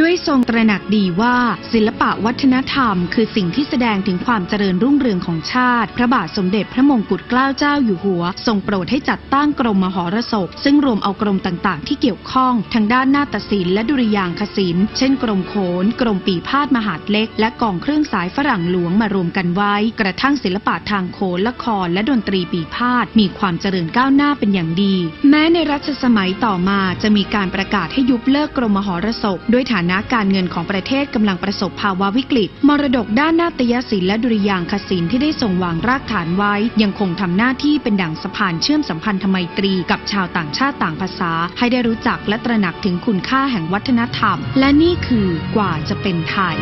ด้วยทรงตระหนักดีว่าศิลปะวัฒนธรรม คือสิ่งที่แสดงถึงความเจริญรุ่งเรืองของชาติ พระบาทสมเด็จพระมงกุฎเกล้าเจ้าอยู่หัว ทรงโปรดให้จัดตั้งกรมมหรสพ ซึ่งรวมเอากรมต่างๆ ที่เกี่ยวข้องทางด้านนาฏศิลป์และดุริยางคศิลป์เช่นกรมโขน กรมปีพาดมหาดเล็ก และกองเครื่องสายฝรั่งหลวงมารวมกันไว้ กระทั่งศิลปะทางโขนละครและดนตรีปีพาดมีความเจริญก้าวหน้าเป็นอย่างดี แม้ในรัชสมัยต่อมาจะมีการประกาศให้ยุบเลิกกรมมหรสพด้วยฐานะการเงินของประเทศกำลังประสบภาวะวิกฤต มรดกด้านนาฏยศิลป์และดุริยางคศิลป์ที่ได้ส่งวางรากฐานไว้ ยังคงทำหน้าที่เป็นดั่งสะพานเชื่อมสัมพันธไมตรีกับชาวต่างชาติต่างภาษา ให้ได้รู้จักและตระหนักถึงคุณค่าแห่งวัฒนธรรม และนี่คือกว่าจะเป็นไทย